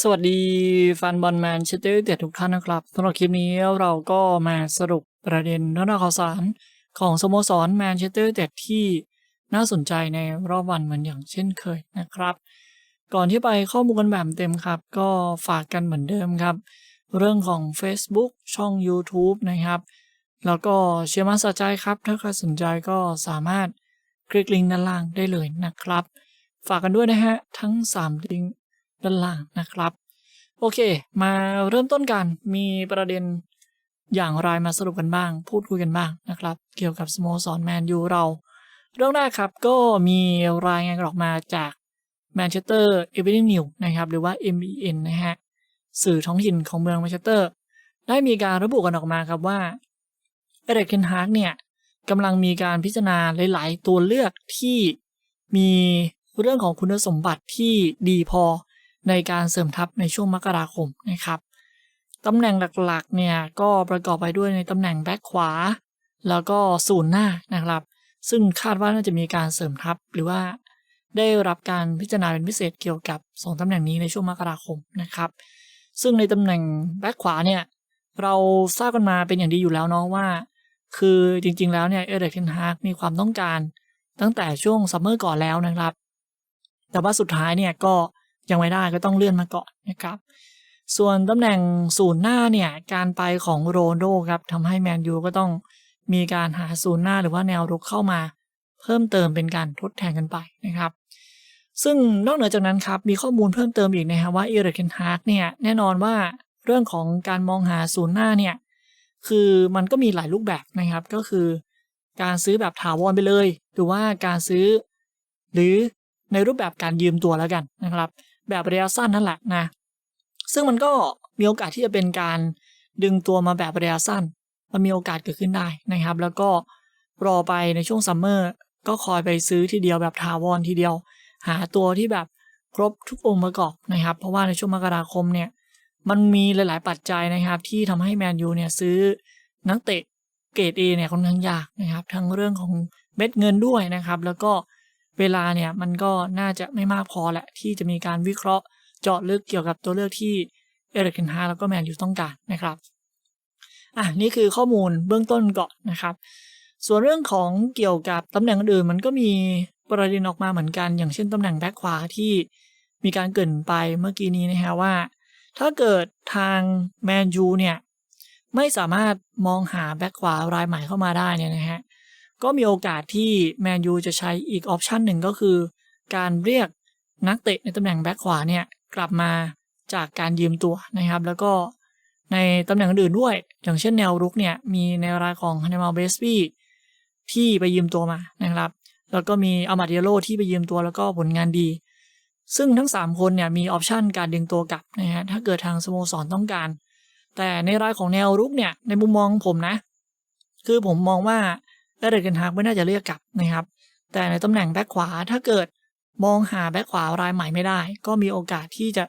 สวัสดีแฟนบอลแมนเชสเตอร์เต็ดทุกท่านนะครับสำหรับคลิปนี้เราก็มาสรุปประเด็นเรื่องราข่าวสารของสโมสรแมนเชสเตอร์เต็ดที่น่าสนใจในรอบวันเหมือนอย่างเช่นเคยนะครับ ก่อนที่ไปข้อมูลกันแบบเต็มครับ ก็ฝากกันเหมือนเดิมครับ เรื่องของ Facebook ช่อง YouTube นะครับ แล้วก็เชื่อมั่นสะใจครับ ถ้าใครสนใจก็สามารถคลิกลิงก์ด้านล่างได้เลยนะครับ ฝากกันด้วยนะฮะทั้ง3ลิงก์ ด้านล่างนะครับ โอเค มาเริ่มต้นกันมีประเด็นอย่างไรมาสรุปกันบ้าง พูดคุยกันบ้างนะครับ เกี่ยวกับสโมสรแมนยูเรา เรื่องแรกครับก็มีรายงานออกมาจากแมนเชสเตอร์เอเวอร์นิวนะครับ หรือว่า MEN นะฮะ สื่อท้องถิ่นของเมืองแมนเชสเตอร์ ได้มีการระบุกันออกมาครับว่าเอเรกเคนฮาร์กเนี่ยกำลังมีการพิจารณาหลาย ๆ ตัวเลือกที่มีเรื่องของคุณสมบัติที่ดีพอ ในการเสริมทัพในช่วงมกราคมนะครับตำแหน่งหลักๆเนี่ยก็ประกอบไปด้วยในตำแหน่งแบ็คขวา แล้วก็ศูนย์หน้านะครับ ซึ่งคาดว่าน่าจะมีการเสริมทัพหรือว่าได้รับการพิจารณาเป็นพิเศษเกี่ยวกับ 2ตำแหน่งนี้ในช่วงมกราคมนะครับ ซึ่งในตำแหน่งแบ็คขวาเนี่ยเราทราบกันมาเป็นอย่างดีอยู่แล้วเนาะว่า คือจริงๆแล้วเนี่ยเอเดกเทนฮากมีความต้องการตั้งแต่ช่วงซัมเมอร์ก่อนแล้วนะครับ แต่ว่าสุดท้ายเนี่ยก็ ยังไม่ได้ก็ต้องเลื่อนมาก่อนนะครับ ส่วนตำแหน่งศูนย์หน้าเนี่ย การไปของโรนโดครับทำให้แมนยูก็ต้องมีการหาศูนย์หน้าหรือว่าแนวรุกเข้ามา เพิ่มเติมเป็นการทดแทนกันไปนะครับ ซึ่งนอกเหนือจากนั้นครับมีข้อมูลเพิ่มเติมอีกนะครับว่าเอเรกเคนฮากเนี่ยแน่นอนว่าเรื่องของการมองหาศูนย์หน้าเนี่ยคือมันก็มีหลายรูปแบบนะครับก็คือ การซื้อแบบถาวรไปเลย หรือว่าการซื้อ หรือในรูปแบบการยืมตัวแล้วกันนะครับ แบบระยะสั้นนั่นแหละนะ ซึ่งมันก็มีโอกาสที่จะเป็นการดึงตัวมาแบบระยะสั้น มันมีโอกาสเกิดขึ้นได้นะครับ แล้วก็รอไปในช่วงซัมเมอร์ก็คอยไปซื้อทีเดียวแบบถาวรทีเดียว หาตัวที่แบบครบทุกองค์ประกอบนะครับ เพราะว่าในช่วงมกราคมเนี่ยมันมีหลาย ๆ ปัจจัยนะครับ ที่ทำให้แมนยูเนี่ยซื้อนักเตะเกรดเอเนี่ยค่อนข้างยากนะครับ ทั้งเรื่องของเม็ดเงินด้วยนะครับ แล้วก็ เวลาเนี่ยมันก็น่าจะไม่มากพอแหละที่จะมีการวิเคราะห์เจาะลึกเกี่ยวกับตัวเลือกที่เอริกเคนฮาแล้วก็แมนยูต้องการนะครับอะนี่คือข้อมูลเบื้องต้นก่อนนะครับ ส่วนเรื่องของเกี่ยวกับตำแหน่งอื่นมันก็มีประเด็นออกมาเหมือนกัน อย่างเช่นตำแหน่งแบ็คขวาที่มีการเกินไปเมื่อกี้นี้นะฮะว่า ถ้าเกิดทางแมนยูเนี่ยไม่สามารถมองหาแบ็คขวารายใหม่เข้ามาได้เนี่ยนะฮะ ก็มีโอกาสที่แมนยูจะใช้อีกออปชันหนึ่งก็คือ การเรียกนักเตะในตำแหน่งแบ็คขวาเนี่ยกลับมาจากการยืมตัวนะครับ แล้วก็ในตำแหน่งอื่นด้วย อย่างเช่นแนวรุกเนี่ยมีในรายของฮันเนมาเบสบี้ที่ไปยืมตัวมานะครับ แล้วก็มีอามาดิโลที่ไปยืมตัวแล้วก็ผลงานดี ซึ่งทั้ง 3 คนเนี่ยมีออปชันการดึงตัวกลับนะฮะถ้าเกิดทางสโมสรต้องการ แต่ในรายของแนวรุกเนี่ยในมุมมองผมนะ คือผมมองว่า เอเดกเกนฮากไม่น่าจะเรียกกลับนะครับ แต่ในตำแหน่งแบ็คขวาถ้าเกิดมองหาแบ็คขวารายใหม่ไม่ได้ ก็มีโอกาสที่จะ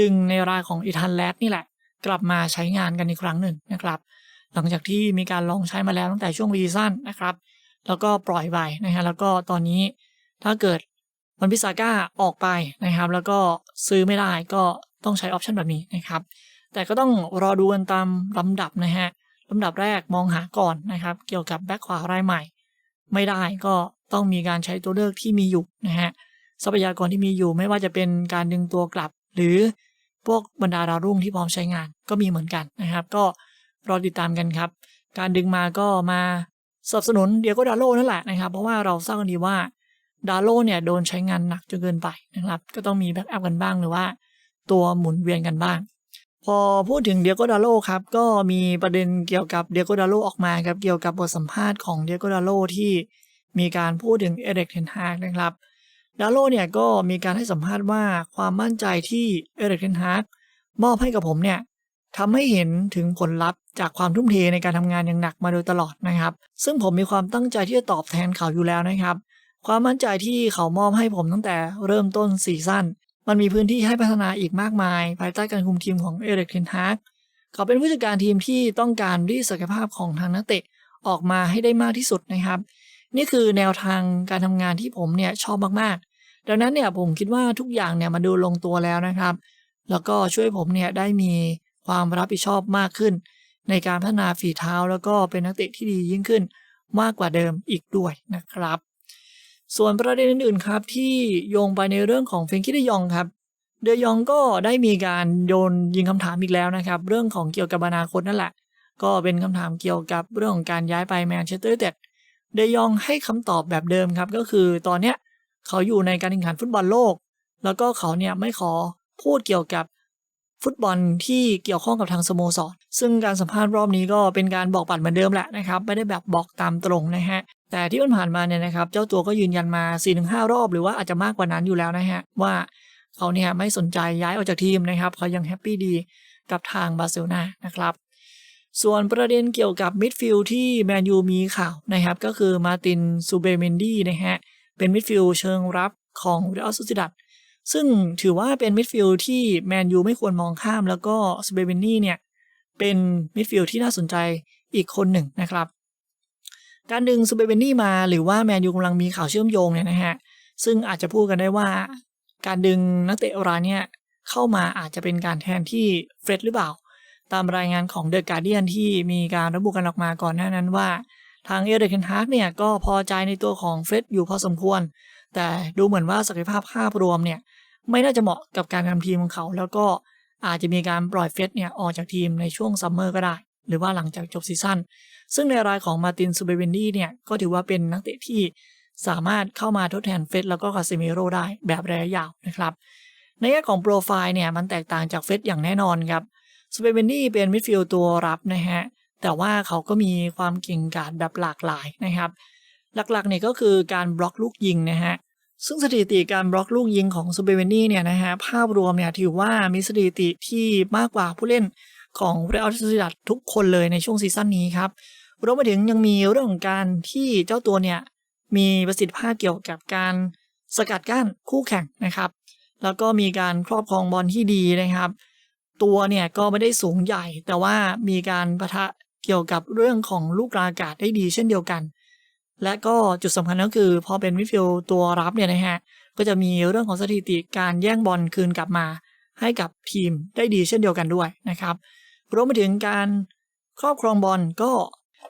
ดึงในรายของอิทันแลดนี่แหละ กลับมาใช้งานกันอีกครั้งหนึ่งนะครับ หลังจากที่มีการลองใช้มาแล้วตั้งแต่ช่วงวีซันนะครับ แล้วก็ปล่อยไปนะฮะแล้วก็ตอนนี้ถ้าเกิดมันพิซาก้าออกไปนะครับ แล้วก็ซื้อไม่ได้ก็ต้องใช้ออปชันแบบนี้นะครับ แต่ก็ต้องรอดูกันตามลำดับนะฮะ ลำดับแรกมองหาก่อนนะครับ เกี่ยวกับแบ็คขวารายใหม่ ไม่ได้ก็ต้องมีการใช้ตัวเลือกที่มีอยู่นะฮะทรัพยากรที่มีอยู่ไม่ว่าจะเป็นการดึงตัวกลับ หรือพวกบรรดาดาวรุ่งที่พร้อมใช้งานก็มีเหมือนกันนะครับ ก็รอติดตามกันครับ การดึงมาก็มาสนับสนุนเดียโกดาโลนั่นแหละนะครับ เพราะว่าเราทราบกันดีว่าดาโลเนี่ยโดนใช้งานหนักจนเกินไปนะครับ ก็ต้องมีแบ็กอัพกันบ้างหรือว่า ตัวหมุนเวียนกันบ้าง พอพูดถึงเดียโกดาโลครับ ก็มีประเด็นเกี่ยวกับเดียโกดาโลออกมาครับเกี่ยวกับบทสัมภาษณ์ของเดียโกดาโลที่มีการพูดถึงเอเดกเทนฮากนะครับดาโลเนี่ยก็มีการให้สัมภาษณ์ว่าความมั่นใจที่เอเดกเทนฮากมอบให้กับผมเนี่ยทำให้เห็นถึงผลลัพธ์จากความทุ่มเทในการทำงานอย่างหนักมาโดยตลอดนะครับ ซึ่งผมมีความตั้งใจที่จะตอบแทนเขาอยู่แล้วนะครับ ความมั่นใจที่เขามอบให้ผมตั้งแต่เริ่มต้นซีซั่น มันมีพื้นที่ให้พัฒนาอีกมากมาย ภายใต้การคุมทีมของเอเดกเทนฮากเขาเป็นผู้จัดการทีมที่ต้องการรีดศักยภาพของทางนักเตะออกมาให้ได้มากที่สุดนะครับ นี่คือแนวทางการทำงานที่ผมเนี่ยชอบมากๆ ดังนั้นเนี่ยผมคิดว่าทุกอย่างเนี่ยมาดูลงตัวแล้วนะครับ แล้วก็ช่วยผมเนี่ยได้มีความรับผิดชอบมากขึ้น ในการพัฒนาฝีเท้าแล้วก็เป็นนักเตะที่ดียิ่งขึ้นมากกว่าเดิมอีกด้วยนะครับ ส่วนประเด็นอื่นๆครับที่โยงไปในเรื่องของเฟรงกี้เดยองครับ เดยองก็ได้มีการโยนยิงคำถามอีกแล้วนะครับ เรื่องของเกี่ยวกับอนาคตนั่นแหละ ก็เป็นคำถามเกี่ยวกับเรื่องของการย้ายไปแมนเชสเตอร์เต็ดเดยองให้คำตอบแบบเดิมครับก็คือตอนเนี้ยเขาอยู่ในการแข่งขันฟุตบอลโลก แล้วก็เขาเนี่ยไม่ขอพูดเกี่ยวกับ ฟุตบอลที่เกี่ยวข้องกับทางสโมสร ซึ่งการสัมภาษณ์รอบนี้ก็เป็นการบอกปัดเหมือนเดิมแหละนะครับ ไม่ได้แบบบอกตามตรงนะฮะ แต่ที่ผ่านมาเนี่ยนะครับ เจ้าตัวก็ยืนยันมา 4-5 รอบหรือว่าอาจจะมากกว่านั้นอยู่แล้วนะฮะ ว่าเขาเนี่ยไม่สนใจย้ายออกจากทีมนะครับ เขายังแฮปปี้ดีกับทางบาร์เซโลนานะครับ ส่วนประเด็นเกี่ยวกับมิดฟิลด์ที่แมนยูมีข่าวนะครับ ก็คือมาตินซูเบเมนดี้นะฮะ เป็นมิดฟิลด์เชิงรับของเรอัลซูซิดัด ซึ่งถือว่าเป็นมิดฟิลด์ที่แมนยูไม่ควรมองข้าม แล้วก็สเบเบนนี่เนี่ยเป็นมิดฟิลด์ที่น่าสนใจอีกคนหนึ่งนะครับ การดึงสเบเบนนี่มาหรือว่าแมนยูกำลังมีข่าวเชื่อมโยงเนี่ยนะฮะซึ่งอาจจะพูดกันได้ว่า การดึงนักเตะรายเนี่ยเข้ามาอาจจะเป็นการแทนที่เฟร็ดหรือเปล่า ตามรายงานของเดอะการเดียนที่มีการระบุกันออกมาก่อนหน้านั้นว่า ทางเอเดนฮาร์กเนี่ยก็พอใจในตัวของเฟร็ดอยู่พอสมควร แต่ดูเหมือนว่าศักยภาพภาพรวมเนี่ยไม่น่าจะเหมาะกับการทำทีมของเขา แล้วก็อาจจะมีการปล่อยเฟสเนี่ยออกจากทีมในช่วงซัมเมอร์ก็ได้ หรือว่าหลังจากจบซีซั่นซึ่งในรายของมาตินซูเบเวนดี้เนี่ยก็ถือว่าเป็นนักเตะที่สามารถเข้ามาทดแทนเฟสแล้วก็คาซิเมโรได้แบบระยะยาวนะครับ ในแง่ของโปรไฟล์เนี่ยมันแตกต่างจากเฟสอย่างแน่นอนครับซูเบเวนดี้เป็นมิดฟิลด์ตัวรับนะฮะแต่ว่าเขาก็มีความเก่งกาจแบบหลากหลายนะครับ หลักๆเนี่ยก็คือการบล็อกลูกยิงนะฮะซึ่งสถิติการบล็อกลูกยิงของซูเบเวนี่เนี่ยนะฮะภาพรวมเนี่ยถือว่ามีสถิติที่มากกว่าผู้เล่นของเรอัลซูซิดัดทุกคนเลยในช่วงซีซั่นนี้ครับรวมไปถึงยังมีเรื่องของการที่เจ้าตัวเนี่ยมีประสิทธิภาพเกี่ยวกับการสกัดกั้นคู่แข่งนะครับ แล้วก็มีการครอบครองบอลที่ดีนะครับ ตัวเนี่ยก็ไม่ได้สูงใหญ่ แต่ว่ามีการปะทะเกี่ยวกับเรื่องของลูกกลางอากาศได้ดีเช่นเดียวกัน และก็จุดสำคัญก็คือพอเป็นมิดฟิลด์ตัวรับเนี่ยนะฮะก็จะมีเรื่องของสถิติการแย่งบอลคืนกลับมา ให้กับทีมได้ดีเช่นเดียวกันด้วยนะครับรวมไปถึงการครอบครองบอลก็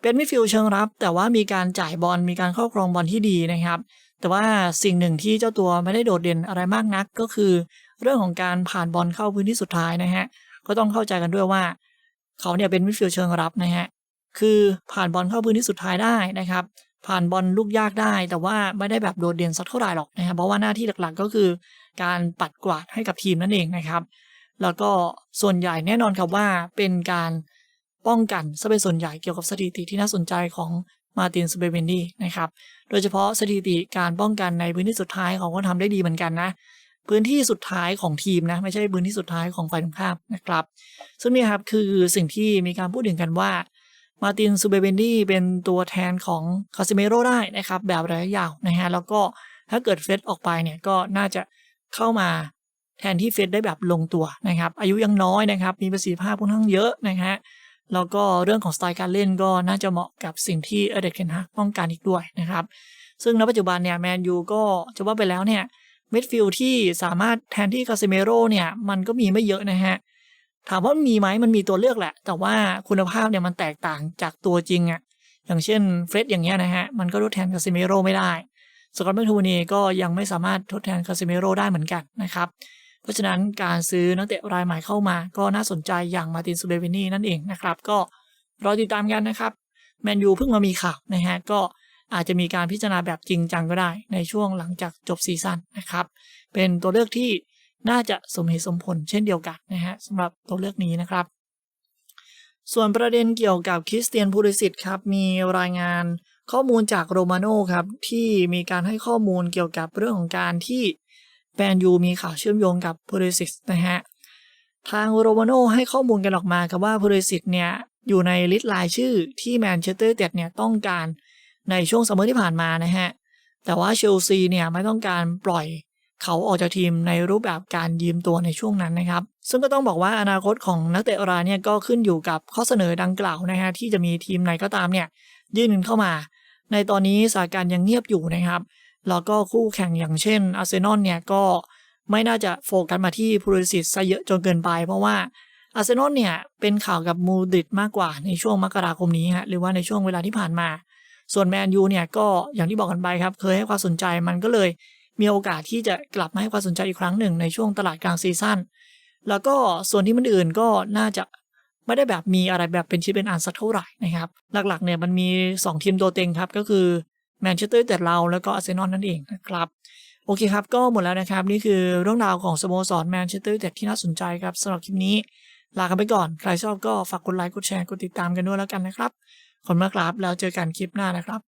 เป็นมิดฟิลด์เชิงรับ แต่ว่ามีการจ่ายบอลมีการครอบครองบอลที่ดีนะครับ แต่ว่าสิ่งหนึ่งที่เจ้าตัวไม่ได้โดดเด่นอะไรมากนักก็คือ เรื่องของการผ่านบอลเข้าพื้นที่สุดท้ายนะฮะก็ต้องเข้าใจกันด้วยว่า เขาเนี่ยเป็นมิดฟิลด์เชิงรับนะฮะคือผ่านบอลเข้าพื้นที่สุดท้ายได้นะครับ ผ่านบอลลูกยากได้ แต่ว่าไม่ได้แบบโดดเด่นสักเท่าไหร่หรอกนะครับเพราะว่าหน้าที่หลักๆก็คือ การปัดกวาดให้กับทีมนั่นเองนะครับ แล้วก็ส่วนใหญ่แน่นอนครับว่าเป็นการป้องกันซะเป็นส่วนใหญ่เกี่ยวกับสถิติที่น่าสนใจของมาตินสเบเวนดีนะครับ โดยเฉพาะสถิติการป้องกันในพื้นที่สุดท้ายของเขาทำได้ดีเหมือนกันนะ พื้นที่สุดท้ายของทีมนะ ไม่ใช่พื้นที่สุดท้ายของฝ่ายตรงข้ามนะครับ ซึ่งนี่ครับคือสิ่งที่มีการพูดถึงกันว่า มาตินซูเบเบนดี้เป็นตัวแทนของคาซิเมโรได้นะครับแบบระยะยาวนะฮะแล้วก็ถ้าเกิดเฟสออกไปเนี่ยก็น่าจะเข้ามาแทนที่เฟสได้แบบลงตัวนะครับ อายุยังน้อยนะครับ มีประสิทธิภาพค่อนข้างเยอะนะฮะแล้วก็เรื่องของสไตล์การเล่นก็น่าจะเหมาะกับสิ่งที่เอเดกเคนฮักต้องการอีกด้วยนะครับ ซึ่งณปัจจุบันเนี่ยแมนยูก็จะว่าไปแล้วเนี่ยมิดฟิลด์ที่สามารถแทนที่คาซิเมโร่เนี่ยมันก็มีไม่เยอะนะฮะ ถามว่ามีไหมมันมีตัวเลือกแหละ แต่ว่าคุณภาพเนี่ยมันแตกต่างจากตัวจริงอะ่ะอย่างเช่นเฟรดอย่างเงี้ยนะฮะมันก็ทดแทนคาซิเมโรไม่ได้สกอตแมคทูนีก็ยังไม่สามารถทดแทนคาซิเมโรได้เหมือนกันนะครับเพราะฉะนั้นการซื้อนักเตะรายใหม่เข้ามา ก็น่าสนใจอย่างมาตินซูเบวินีนั่นเองนะครับก็รอติดตามกันนะครับแมนยูเพิ่งมามีข่าวนะฮะก็อาจจะมีการพิจารณาแบบจริงจังก็ได้ในช่วงหลังจากจบซีซั่นนะครับ เป็นตัวเลือกที่ น่าจะสมเหตุสมผลเช่นเดียวกันนะฮะสำหรับตัวเลือกนี้นะครับ ส่วนประเด็นเกี่ยวกับคริสเตียนพูริสิตครับ มีรายงานข้อมูลจากโรมาโน่ครับ ที่มีการให้ข้อมูลเกี่ยวกับเรื่องของการที่แฟนยูมีข่าวเชื่อมโยงกับพูริสิตนะฮะทางโรมาโน่ให้ข้อมูลกันออกมาครับว่าพูริสิตเนี่ยอยู่ในลิสต์รายชื่อที่แมนเชสเตอร์เต็ดเนี่ยต้องการในช่วงซัมเมอร์ที่ผ่านมานะฮะแต่ว่าเชลซีเนี่ยไม่ต้องการปล่อย เขาออกจากทีมในรูปแบบการยืมตัวในช่วงนั้นนะครับ ซึ่งก็ต้องบอกว่าอนาคตของนักเตะรายเนี่ยก็ขึ้นอยู่กับข้อเสนอดังกล่าวนะฮะที่จะมีทีมไหนก็ตามเนี่ยยื่นเข้ามา ในตอนนี้สถานการณ์ยังเงียบอยู่นะครับแล้วก็คู่แข่งอย่างเช่นอาร์เซนอลเนี่ยก็ไม่น่าจะโฟกัสมาที่พูลิสิตซะเยอะจนเกินไป เพราะว่าอาร์เซนอลเนี่ยเป็นข่าวกับมูดิดมากกว่าในช่วงมกราคมนี้ฮะหรือว่าในช่วงเวลาที่ผ่านมา ส่วนแมนยูเนี่ยก็อย่างที่บอกกันไปครับเคยให้ความสนใจมันก็เลย มีโอกาสที่จะกลับมาให้ความสนใจอีกครั้งหนึ่งในช่วงตลาดกลางซีซั่นแล้วก็ส่วนที่มันอื่นก็น่าจะไม่ได้แบบมีอะไรแบบเป็นชิ้นเป็นอันสักเท่าไหร่นะครับ หลักๆเนี่ยมันมี 2 ทีมตัวเต็งครับก็คือแมนเชสเตอร์แต่เราแล้วก็อาร์เซนอลนั่นเองนะครับโอเคครับ ก็หมดแล้วนะครับ นี่คือเรื่องราวของสโมสรแมนเชสเตอร์แต่ที่น่าสนใจครับสำหรับคลิปนี้ ลากันไปก่อน ใครชอบก็ฝากกดไลค์กดแชร์กดติดตามกันด้วยแล้วกันนะครับ ขอบคุณมากครับ แล้วเจอกันคลิปหน้านะครับ